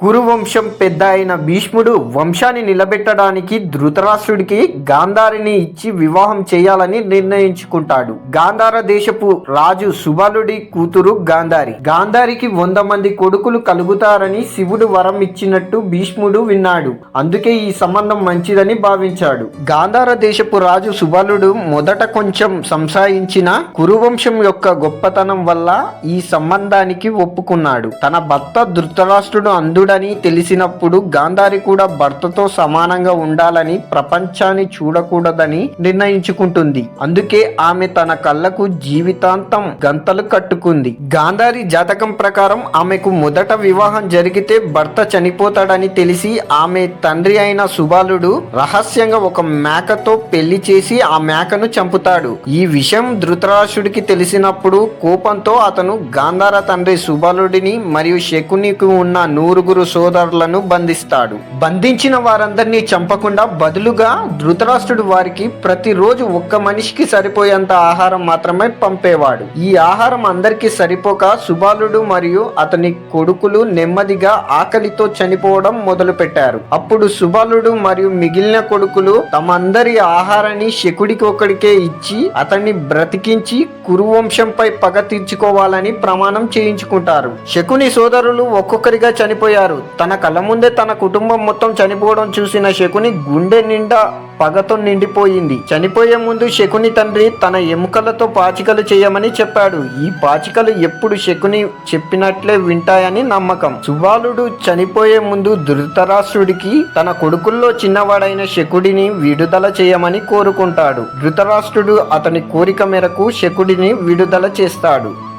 కురువంశం పెద్ద అయిన భీష్ముడు వంశాన్ని నిలబెట్టడానికి ధృతరాష్ట్రుడికి గాంధారిని ఇచ్చి వివాహం చేయాలని నిర్ణయించుకుంటాడు. గాంధార దేశపు రాజు సుబాలుడి కూతురు గాంధారి. గాంధారికి వంద మంది కొడుకులు కలుగుతారని శివుడు వరం ఇచ్చినట్టు భీష్ముడు విన్నాడు. అందుకే ఈ సంబంధం మంచిదని భావించాడు. గాంధార దేశపు రాజు సుబాలుడు మొదట కొంచెం సంశయించిన కురువంశం యొక్క గొప్పతనం వల్ల ఈ సంబంధానికి ఒప్పుకున్నాడు. తన భర్త ధృతరాష్ట్రుడు అందు అంధుడని తెలిసినప్పుడు గాంధారి కూడా భర్తతో సమానంగా ఉండాలని ప్రపంచాన్ని చూడకూడదని నిర్ణయించుకుంటుంది. అందుకే ఆమె తన కళ్ళకు జీవితాంతం గంతలు కట్టుకుంది. గాంధారి జాతకం ప్రకారం ఆమెకు మొదట వివాహం జరిగితే భర్త చనిపోతాడని తెలిసి ఆమె తండ్రి అయిన సుబాలుడు రహస్యంగా ఒక మేకతో పెళ్ళి చేసి ఆ మేకను చంపుతాడు. ఈ విషయం ధృతరాష్ట్రుడికి తెలిసినప్పుడు కోపంతో అతను గాంధార తండ్రి సుబాలుడిని మరియు శకునికి ఉన్న నూరుగురు సోదరులను బంధిస్తాడు. బంధించిన వారందరినీ చంపకుండా బదులుగా ధృతరాష్ట్రుడు వారికి ప్రతిరోజు ఒక్క మనిషికి సరిపోయేంత ఆహారం మాత్రమే పంపేవాడు. ఈ ఆహారం అందరికీ సరిపోక సుబాలుడు మరియు అతని కొడుకులు నెమ్మదిగా ఆకలితో చనిపోవడం మొదలుపెట్టారు. అప్పుడు సుబాలుడు మరియు మిగిలిన కొడుకులు తమందరి ఆహారాన్ని శకుడికి ఒకడికే ఇచ్చి అతన్ని బ్రతికించి కురువంశంపై పగ తీర్చుకోవాలని ప్రమాణం చేయించుకుంటారు. శకుని సోదరులు ఒక్కొక్కరిగా చనిపోయారు. తన కళ్ళ ముందే తన కుటుంబం మొత్తం చనిపోవడం చూసిన శకుని గుండె నిండా పగతో నిండిపోయింది. చనిపోయే ముందు శకుని తండ్రి తన ఎముకలతో పాచికలు చేయమని చెప్పాడు. ఈ పాచికలు ఎప్పుడు శకుని చెప్పినట్లే వింటాయని నమ్మకం. సుబాలుడు చనిపోయే ముందు ధృతరాష్ట్రుడికి తన కొడుకుల్లో చిన్నవాడైన శకుడిని విడుదల చేయమని కోరుకుంటాడు. ధృతరాష్ట్రుడు అతని కోరిక మేరకు శకుడిని విడుదల చేస్తాడు.